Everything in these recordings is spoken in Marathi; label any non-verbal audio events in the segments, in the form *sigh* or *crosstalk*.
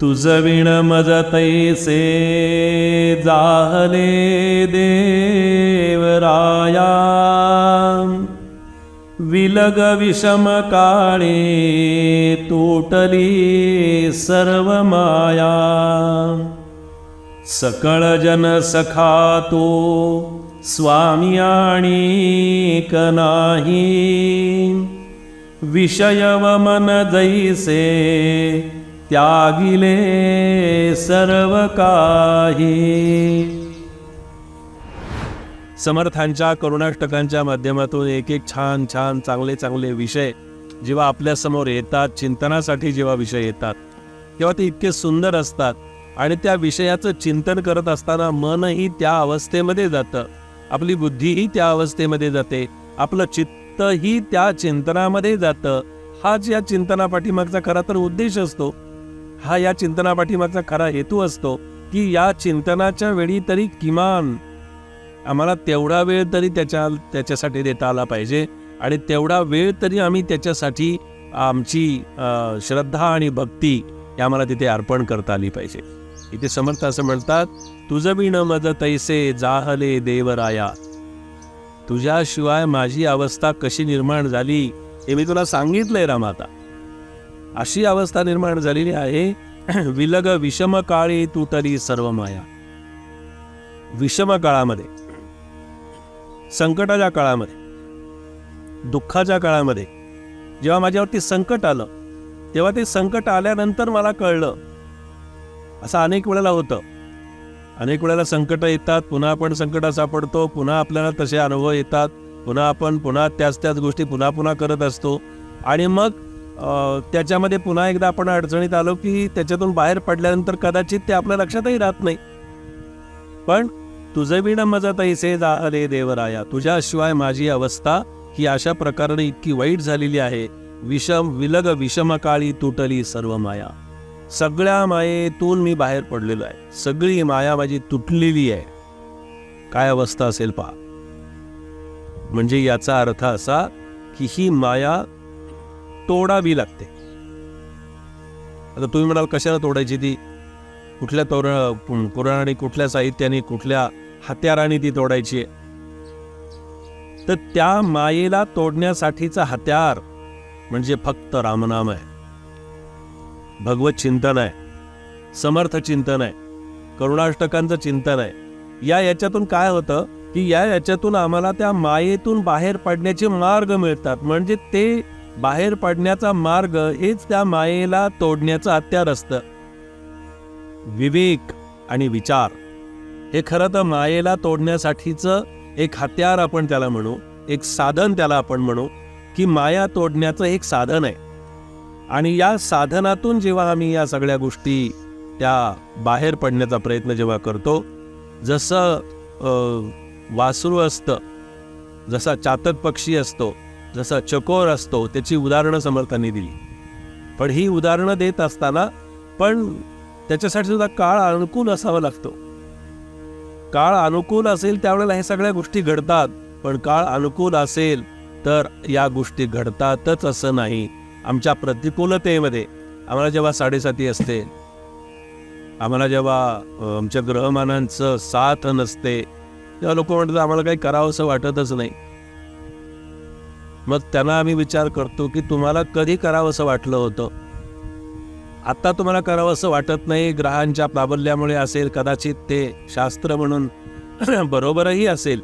तुझ विण मज तैसे जाहले देवराया। विलग विषम काळे तोटली सर्व माया। सकळ जन सखा तो स्वामी आणि नाही। विषय व मन जैसे त्यागिले सर्व काही समर्थांच्या करुणाष्टकांच्या माध्यमातून एक एक छान छान चांगले चांगले विषय जेव्हा आपल्यासमोर येतात चिंतनासाठी जेव्हा विषय येतात तेव्हा ते इतके सुंदर असतात आणि त्या विषयाचं चिंतन करत असताना मनही त्या अवस्थेमध्ये जातं. आपली बुद्धीही त्या अवस्थेमध्ये जाते. आपलं चित्तही त्या चिंतनामध्ये जातं. हाच या चिंतनापाठीमागचा खरा तर उद्देश असतो. हा या चिंतनापाठीमागचा खरा हेतू असतो की या चिंतनाच्या वेळी तरी किमान आम्हाला तेवढा वेळ तरी त्याच्या त्याच्यासाठी देता आला पाहिजे आणि तेवढा वेळ तरी आम्ही त्याच्यासाठी आमची श्रद्धा आणि भक्ती आम्हाला तिथे अर्पण करता आली पाहिजे. इथे समर्थ असं म्हणतात तुझं बिण मज तैसे जाहले देवराया. तुझ्याशिवाय माझी अवस्था कशी निर्माण झाली हे मी तुला सांगितलंय रामाता. अशी अवस्था निर्माण झालेली आहे. *clears throat* विलग विषम काळी तुटली सर्व माया. विषम काळामध्ये संकटाच्या काळामध्ये दुःखाच्या काळामध्ये जेव्हा माझ्यावरती संकट आलं तेव्हा ते संकट आल्यानंतर मला कळलं. असं अनेक वेळेला होतं. अनेक वेळेला संकट येतात पुन्हा आपण संकटात सापडतो पुन्हा आपल्याला तसे अनुभव येतात पुन्हा आपण पुन्हा त्याच त्याच गोष्टी पुन्हा पुन्हा करत असतो. आणि मग त्याच्यामध्ये पुन्हा एकदा आपण अडचणीत आलो की त्याच्यातून बाहेर पडल्यानंतर कदाचित ते आपल्या लक्षातही राहत नाही. पण तुझं विण मजा तैसे जाहले देवराया तुझ्याशिवाय माझी अवस्था ही अशा प्रकारे इतकी वाईट झालेली आहे. विषम विलग विषमकाळी तुटली सर्व माया. सगळ्या मायेतून मी बाहेर पडलेलो आहे. सगळी माया माझी तुटलेली आहे. काय अवस्था असेल पहा. म्हणजे याचा अर्थ असा की ही माया तोडावी लागते. आता तुम्ही म्हणाल कशाला तोडायची ती? कुठल्या तोर पुराणाने कुठल्या साहित्याने कुठल्या हत्याराने ती तोडायची? आहे तर त्या मायेला तोडण्यासाठीचं हत्यार म्हणजे फक्त रामनाम आहे. भगवत चिंतन आहे. समर्थ चिंतन आहे. करुणाष्टकांचं चिंतन आहे. या याच्यातून काय होतं? की या याच्यातून आम्हाला त्या मायेतून बाहेर पडण्याचे मार्ग मिळतात. म्हणजे ते बाहेर पडण्याचा मार्ग हेच त्या मायेला तोडण्याचं हत्यार असतं. विवेक आणि विचार हे खरं तर मायेला तोडण्यासाठीचं एक हत्यार आपण त्याला म्हणू एक साधन त्याला आपण म्हणू की माया तोडण्याचं एक साधन आहे. आणि या साधनातून जेव्हा आम्ही या सगळ्या गोष्टी त्या बाहेर पडण्याचा प्रयत्न जेव्हा करतो जसं वासरू असतं जसा चातक पक्षी असतो जसा चकोर असतो त्याची उदाहरणं समर्थांनी दिली. पण ही उदाहरणं देत असताना पण त्याच्यासाठी सुद्धा काळ अनुकूल असावा लागतो. काळ अनुकूल असेल त्यावेळेला हे सगळ्या गोष्टी घडतात पण काळ अनुकूल असेल तर या गोष्टी घडतातच असं नाही. आमच्या प्रतिकूलतेमध्ये आम्हाला जेव्हा साडेसाती असते आम्हाला जेव्हा आमच्या ग्रहमानांचं साथ नसते तेव्हा लोक म्हणतात आम्हाला काही करावंसं वाटतच नाही. मग त्यांना आम्ही विचार करतो की तुम्हाला कधी करावंसं वाटलं होतं? आत्ता तुम्हाला करावंसं वाटत नाही ग्रहांच्या प्राबल्यामुळे असेल कदाचित ते शास्त्र म्हणून *clears throat* बरोबरही असेल.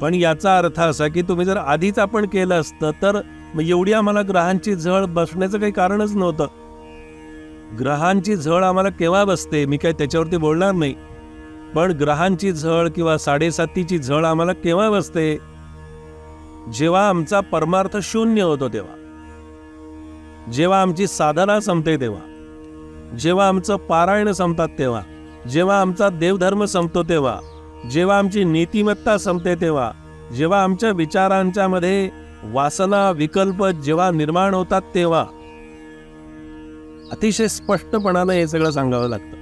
पण याचा अर्थ असा की तुम्ही जर आधीच आपण केलं असतं तर मग एवढी आम्हाला ग्रहांची झळ बसण्याचं काही कारणच नव्हतं. ग्रहांची झळ आम्हाला केव्हा बसते मी काय त्याच्यावरती बोलणार नाही. पण ग्रहांची झळ किंवा साडेसातीची झळ आम्हाला केव्हा बसते? जेव्हा आमचा परमार्थ शून्य होतो तेव्हा. जेव्हा आमची साधना संपते तेव्हा. जेव्हा आमचं पारायण संपतात तेव्हा. जेव्हा आमचा देवधर्म संपतो तेव्हा. जेव्हा आमची नीतिमत्ता संपते तेव्हा. जेव्हा आमच्या विचारांच्या मध्ये वासना विकल्प जेव्हा निर्माण होतात तेव्हा. अतिशय स्पष्टपणानं हे सगळं सांगावं लागतं.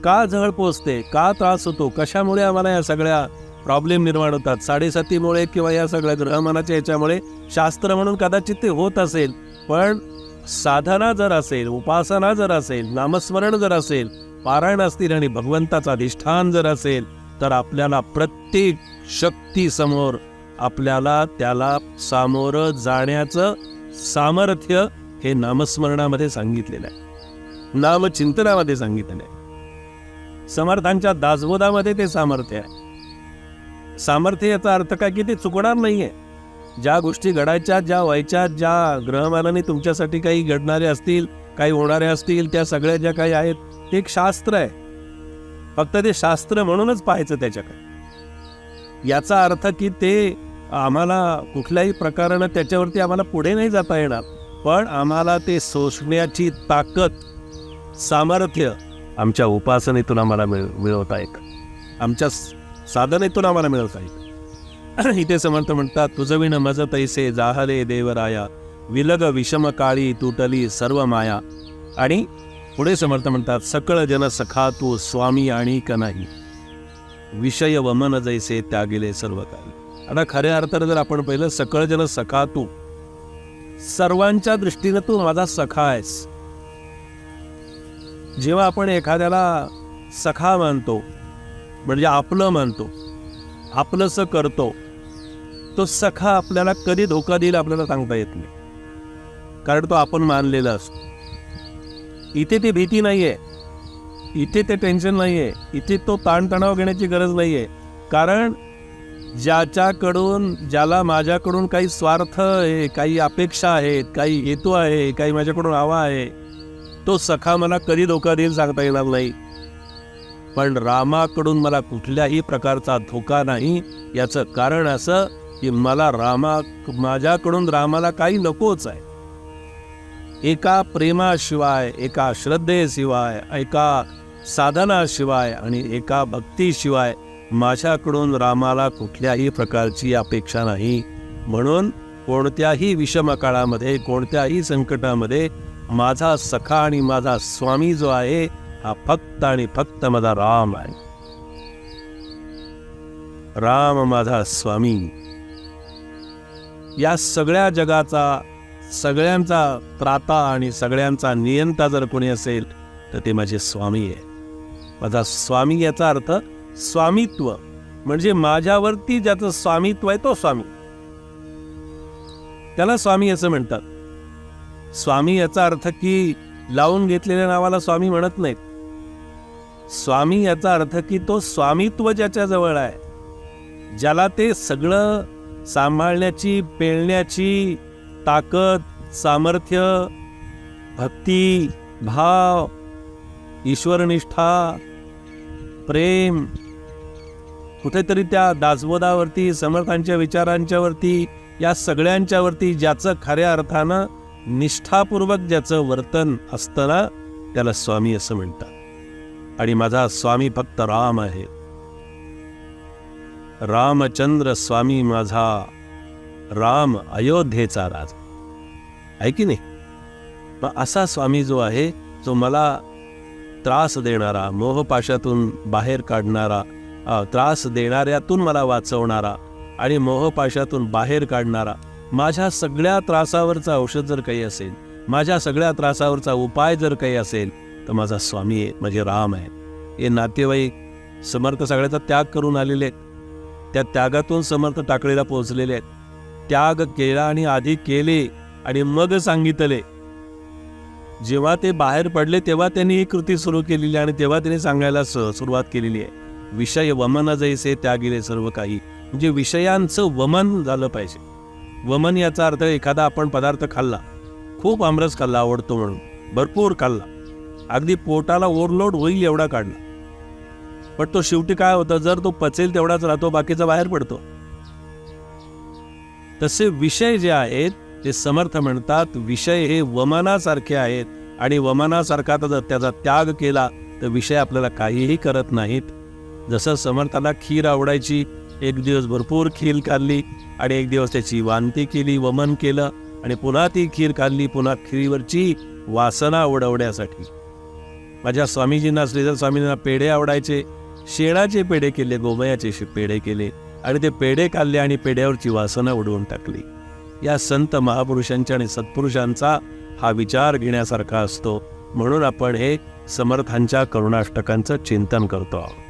का झळ पोचते? का त्रास होतो? कशामुळे आम्हाला या सगळ्या प्रॉब्लेम निर्माण होतात. साडेसातीमुळे किंवा या सगळ्या ग्रहमानाच्या याच्यामुळे शास्त्र म्हणून कदाचित ते होत असेल. पण साधना जर असेल उपासना जर असेल नामस्मरण जर असेल पारायण असतील आणि भगवंताचं अधिष्ठान जर असेल तर आपल्याला प्रत्येक शक्तीसमोर आपल्याला त्याला सामोरं जाण्याचं सामर्थ्य हे नामस्मरणामध्ये सांगितलेलं आहे. नामचिंतनामध्ये सांगितलेलं आहे. समर्थांच्या दासबोधामध्ये ते सामर्थ्य आहे. सामर्थ्य याचा अर्थ काय की ते चुकणार नाहीये. ज्या गोष्टी घडायच्या ज्या व्हायच्या ज्या ग्रहमानाने तुमच्यासाठी काही घडणारे असतील काही होणारे असतील त्या सगळ्या ज्या काही आहेत ते एक शास्त्र आहे. फक्त ते शास्त्र म्हणूनच पाहायचं त्याच्याकडे. याचा अर्थ की ते आम्हाला कुठल्याही प्रकारानं त्याच्यावरती आम्हाला पुढे नाही जाता येणार. पण आम्हाला ते सोसण्याची ताकद सामर्थ्य आमच्या उपासनेतून आम्हाला मिळ मिळवता येतं. आमच्या स- साधनेतून आम्हाला मिळवता आहे इथे समर्थ म्हणतात तुझविण मज तैसे जाहले देवराया विलग विषम काळी तुटली सर्व माया. आणि पुढे समर्थ म्हणतात सकळ जन सखा तू स्वामी आणि का नाही. विषय वमन जैसे त्यागिले सर्व काल आता खऱ्या अर्थानं जर आपण पहिलं सकळ जन सखा तू. सर्वांच्या दृष्टीनं तू माझा सखा आहेस. जेव्हा आपण एखाद्याला सखा मानतो म्हणजे आपलं मानतो आपलंसं करतो तो सखा आपल्याला कधी धोका देईल आपल्याला सांगता येत नाही. कारण तो आपण मानलेला असतो. इथे ती भीती नाही आहे इथे ते टेन्शन नाही आहे इथे तो ताणतणाव घेण्याची गरज नाही आहे कारण ज्याच्याकडून ज्याला माझ्याकडून काही स्वार्थ आहे काही अपेक्षा आहेत काही हेतू आहे काही माझ्याकडून हवा आहे तो सखा मला कधी धोका देईल सांगता येणार नाही. पण रामाकडून मला कुठल्याही प्रकारचा धोका नाही. याचं कारण असं की मला रामा माझ्याकडून रामाला काही नकोच आहे. एका प्रेमाशिवाय एका श्रद्धेशिवाय एका साधनाशिवाय आणि एका भक्तीशिवाय माझ्याकडून रामाला कुठल्याही प्रकारची अपेक्षा नाही. म्हणून कोणत्याही विषम काळामध्ये कोणत्याही संकटामध्ये माझा सखा आणि माझा स्वामी जो आहे हा फक्त आणि फक्त माझा राम आहे राम माझा स्वामी या सगळ्या जगाचा सगळ्यांचा त्राता आणि सगळ्यांचा नियंता जर कोणी असेल तर ते माझे स्वामी आहे माझा स्वामी याचा अर्थ स्वामित्व म्हणजे माझ्यावरती ज्याचं स्वामित्व आहे तो स्वामी त्याला स्वामी असं म्हणतात स्वामी याचा अर्थ की लावून घेतलेल्या नावाला स्वामी म्हणत नाहीत स्वामी याचा अर्थ की तो स्वामित्व ज्याच्या जवळ आहे ज्याला ते सगळं सांभाळण्याची पेळण्याची ताकद सामर्थ्य भक्ती भाव ईश्वरनिष्ठा प्रेम कुठेतरी त्या दासबोधावरती समर्थांच्या विचारांच्यावरती या सगळ्यांच्यावरती ज्याचं खऱ्या अर्थानं निष्ठापूर्वक ज्याचं वर्तन असताना त्याला स्वामी असं म्हणतात. आणि माझा स्वामी फक्त राम आहे. रामचंद्र स्वामी माझा राम अयोध्येचा राजा. आहे की नाही? मग असा स्वामी जो आहे जो मला त्रास देणारा मोहपाशातून बाहेर काढणारा त्रास देणाऱ्यातून मला वाचवणारा आणि मोहपाशातून बाहेर काढणारा माझ्या सगळ्या त्रासावरचा औषध जर काही असेल माझ्या सगळ्या त्रासावरचा उपाय जर काही असेल तर माझा स्वामी आहे माझे राम आहे. हे नातेवाईक समर्थ सगळ्याचा त्याग करून आलेले आहेत. त्या त्यागातून समर्थ टाकळीला पोहोचलेले आहेत. त्याग केला आणि आधी केले आणि मग सांगितले. जेव्हा ते बाहेर पडले तेव्हा त्यांनी ही कृती सुरू केलेली आहे आणि तेव्हा त्यांनी सांगायला सुरुवात केलेली आहे. विषय वमन जैसे त्यागिले सर्व काही. म्हणजे विषयांचं वमन झालं पाहिजे. वमन याचा अर्थ एखादा आपण पदार्थ खाल्ला. खूप आमरस खाल्ला आवडतो म्हणून. भरपूर खाल्ला. अगदी पोटाला ओव्हरलोड होईल एवढा काढला पण तो शेवटी काय होतं जर तो पचेल तेवढाच राहतो बाकीचा बाहेर पडतो. तसे विषय जे आहेत ते समर्थ म्हणतात विषय हे वमनासारखे आहेत. आणि वमनासारखा तर जर त्याचा त्याग केला तर विषय आपल्याला काहीही करत नाहीत. जसं समर्थाला खीर आवडायची एक दिवस भरपूर खीर खाल्ली आणि एक दिवस त्याची वांती केली वमन केलं आणि पुन्हा ती खीर खाल्ली पुन्हा खीरीवरची वासना उडवण्यासाठी माझ्या स्वामीजींना श्रीधर स्वामींना पेढे आवडायचे. शेणाचे पेढे केले गोमयाचे पेढे केले. आणि ते पेढे खाल्ले आणि पेढ्यावरची वासना उडवून टाकली. या संत महापुरुषांच्या आणि सत्पुरुषांचा हा विचार घेण्यासारखा असतो. म्हणून आपण हे समर्थांच्या करुणाष्टकांचं चिंतन करतो आहोत.